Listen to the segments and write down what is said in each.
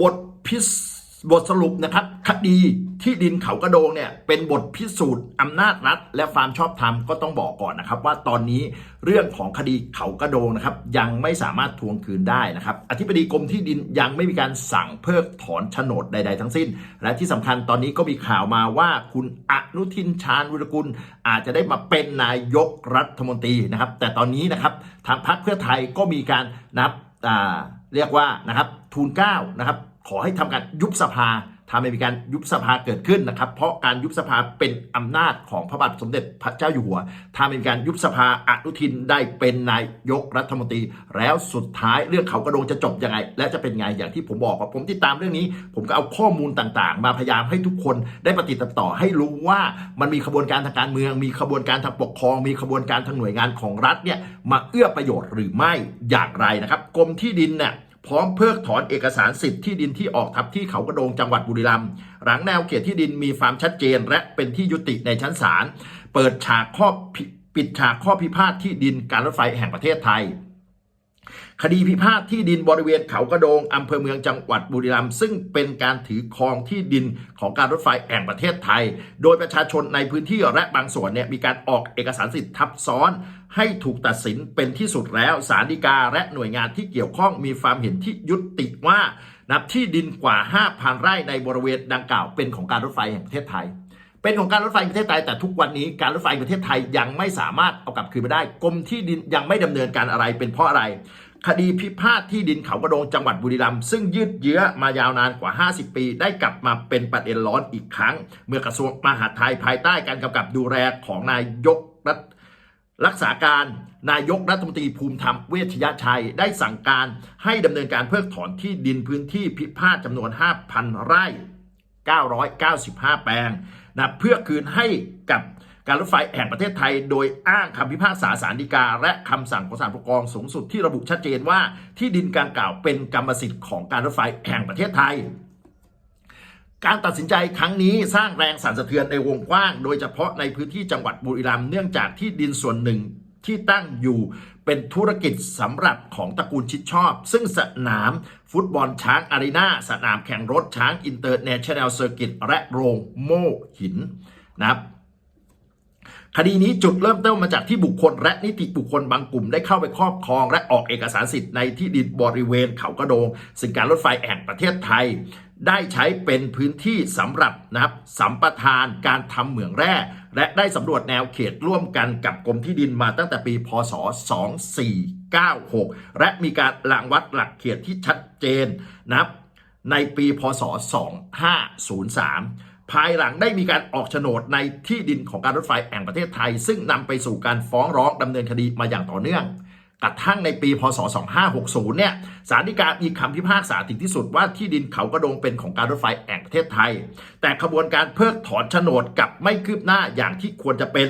บทพิสบทสรุปนะครับ คดีที่ดินเขากระโดงเนี่ย เป็นบทพิสูจน์อำนาจรัฐ และความชอบธรรมก็ต้องบอกก่อนนะครับ ว่าตอนนี้เรื่องของคดีเขากระโดงนะครับ ยังไม่สามารถทวงคืนได้นะครับ อธิบดีกรมที่ดินยังไม่มีการสั่งเพิกถอนโฉนดใด ๆ ทั้งสิ้น และที่สำคัญตอนนี้ก็มีข่าวมาว่าคุณอนุทินชาญวิรกุล อาจจะได้มาเป็นนายกรัฐมนตรีนะครับ แต่ตอนนี้นะครับทางพรรคเพื่อไทยก็มีการนับ เรียกว่านะครับทูลเก้านะครับขอให้ทำการยุบสภา ถ้าไม่มีการยุบสภาเกิดขึ้นนะครับ เพราะการยุบสภาเป็นอำนาจของพระบาทสมเด็จพระเจ้าอยู่หัว ถ้าไม่มีการยุบสภาอนุทินได้เป็นนายกรัฐมนตรี แล้วสุดท้ายเรื่องเขากระโดงจะจบยังไง และจะเป็นไงอย่างที่ผมบอกว่าผมติดตามเรื่องนี้ ผมก็เอาข้อมูลต่างๆ มาพยายามให้ทุกคนได้ปฏิติต่อให้รู้ว่ามันมีขบวนการทางการเมือง มีขบวนการทางปกครอง มีขบวนการทางหน่วยงานของรัฐเนี่ยมาเอื้อประโยชน์หรือไม่อย่างไรนะครับกรมที่ดินเนี่ย พร้อมเพิกถอนเอกสารสิทธิ์ที่ดินที่ออกทับที่เขากระโดงจังหวัดบุรีรัมย์หลังแนวเขตที่ดินมีความชัดเจน และเป็นที่ยุติในชั้นศาลเปิดฉากข้อปิดฉากข้อพิพาทที่ดินการรถไฟแห่งประเทศไทย คดีพิพาทที่ดินบริเวณเขากระโดงอำเภอเมืองจังหวัดบุรีรัมย์ซึ่งเป็นการถือครองที่ดินของการรถไฟแห่งประเทศไทย โดยประชาชนในพื้นที่และบางส่วนเนี่ยมีการออกเอกสารสิทธิ์ทับซ้อน ให้ถูกตัดสินเป็นที่สุดแล้วศาลฎีกาและหน่วยงานที่เกี่ยวข้องมีความเห็นที่ยุติว่านับที่ดินกว่า 5,000 ไร่ในบริเวณดังกล่าวเป็นของการรถไฟแห่งประเทศไทย เป็นของการรถไฟแห่งประเทศไทยแต่ทุกวันนี้การรถไฟแห่งประเทศไทยยังไม่สามารถเอากลับคืนมาได้กรมที่ดินยังไม่ดำเนินการอะไรเป็นเพราะอะไร คดีพิพาทที่ดินเขากระโดงจังหวัดบุรีรัมย์ซึ่งยืดเยื้อมายาวนานกว่า 50 ปี ได้กลับมาเป็นประเด็นร้อนอีกครั้ง เมื่อกระทรวงมหาดไทยภายใต้การกำกับดูแลของนายกรัฐ รักษาการนายกรัฐมนตรีภูมิธรรมเวชยชัย ได้สั่งการให้ดำเนินการเพิกถอนที่ดินพื้นที่พิพาทจำนวน 5,000 ไร่ 995 แปลงนะเพื่อคืนให้กับการรถไฟแห่งประเทศไทย โดยอ้างคำพิพากษาสารดีกา และคำสั่งของศาลปกครองสูงสุดที่ระบุชัดเจนว่าที่ดินการกล่าวเป็นกรรมสิทธิ์ของการรถไฟแห่งประเทศไทย การตัดสินใจครั้งนี้สร้างแรงสั่นสะเทือนในวงกว้าง โดยเฉพาะในพื้นที่จังหวัดบุรีรัมย์เนื่องจากที่ดินส่วนหนึ่งที่ตั้งอยู่เป็นธุรกิจสำหรับของตระกูลชิดชอบ ซึ่งสนามฟุตบอลช้างอารีนาสนามแข่งรถช้างอินเตอร์เนชั่นแนลเซอร์กิตและโรงโม่หินนะครับคดีนี้จุดเริ่มต้นมาจากที่บุคคลและนิติบุคคลบางกลุ่มได้เข้าไปครอบครอง และออกเอกสารสิทธิ์ในที่ดินบริเวณเขากระโดงซึ่งการรถไฟแห่งประเทศไทย ได้ใช้เป็นพื้นที่สำหรับนะครับสัมปทานการทำเหมืองแร่ และได้สำรวจแนวเขตร่วมกันกับกรมที่ดินมาตั้งแต่ปี พศ 2496 และมีการรางวัดหลักเขตที่ชัดเจนนะครับในปี พศ 2503ภายหลังได้มีการออกโฉนดในที่ดินของการรถไฟแห่งประเทศไทย ซึ่งนำไปสู่การฟ้องร้องดำเนินคดีมาอย่างต่อเนื่อง กระทั่งในปีพศ 2560 เนี่ยศาลฎีกามีคำพิพากษาถึงที่สุดว่าที่ดินเขากระโดงเป็นของการรถไฟแห่งประเทศไทย แต่ขบวนการเพิกถอนโฉนดกับไม่คืบหน้าอย่างที่ควรจะเป็น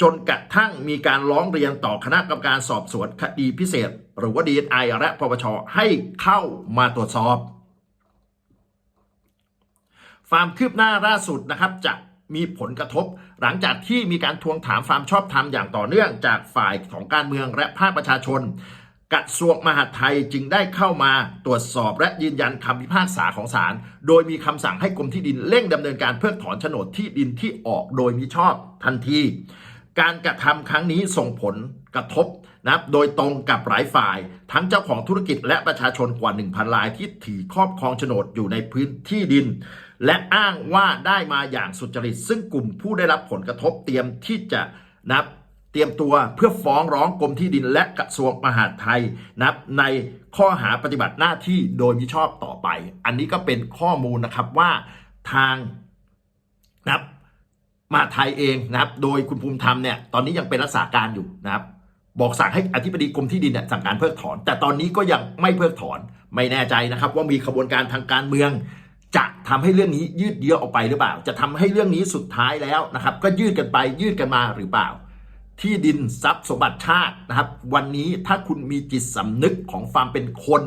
จนกระทั่งมีการร้องเรียนต่อคณะกรรมการสอบสวนคดีพิเศษ หรือว่า DSI และปปชให้เข้ามาตรวจสอบความคืบหน้าล่าสุดนะครับจะ มีผลกระทบ หลังจากที่มีการทวงถามความชอบธรรมอย่างต่อเนื่องจากฝ่ายของการเมืองและภาคประชาชนกระทรวงมหาดไทยจึงได้เข้ามาตรวจสอบและยืนยันคำพิพากษาของศาล โดยมีคำสั่งให้กรมที่ดินเร่งดำเนินการเพิกถอนโฉนดที่ดินที่ออกโดยมิชอบทันที การกระทำครั้งนี้ส่งผลกระทบ นะโดยตรงกับหลายฝ่าย ทั้งเจ้าของธุรกิจและประชาชนกว่า 1,000รายที่ถือครอบครองโฉนดอยู่ในพื้นที่ดิน และอ้างว่าได้มาอย่างสุจริต ซึ่งกลุ่มผู้ได้รับผลกระทบเตรียมที่จะนับเตรียมตัวเพื่อฟ้องร้องกรมที่ดินและกระทรวงมหาดไทยนับในข้อหาปฏิบัติหน้าที่โดยมิชอบต่อไป อันนี้ก็เป็นข้อมูลนะครับว่าทางนะับมหาดไทยเองนะครับ โดยคุณภูมิธรรมเนี่ย ตอนนี้ยังเป็นรักษาการอยู่นะครับ บอกสั่งให้อธิบดีกรมที่ดินเนี่ยสั่งการเพิกถอน แต่ตอนนี้ก็ยังไม่เพิกถอน ไม่แน่ใจนะครับ ว่ามีขบวนการทางการเมือง จะทำให้เรื่องนี้ยืดเยื้อออกไปหรือเปล่า จะทำให้เรื่องนี้สุดท้ายแล้วนะครับ ก็ยืดกันไปยืดกันมาหรือเปล่า ที่ดินทรัพย์สมบัติชาตินะครับ วันนี้ถ้าคุณมีจิตสำนึกของความเป็นคน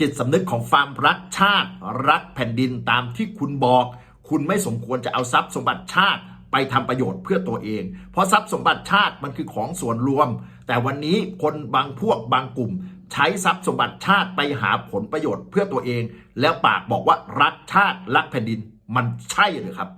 จิตสำนึกของความรักชาติ รักแผ่นดินตามที่คุณบอก คุณไม่สมควรจะเอาทรัพย์สมบัติชาติ ไปทำประโยชน์เพื่อตัวเอง เพราะทรัพย์สมบัติชาติมันคือของส่วนรวม แต่วันนี้คนบางพวกบางกลุ่ม ใช้ทรัพย์สมบัติชาติไปหาผลประโยชน์เพื่อตัวเอง แล้วปากบอกว่ารักชาติรักแผ่นดินมันใช่หรือครับ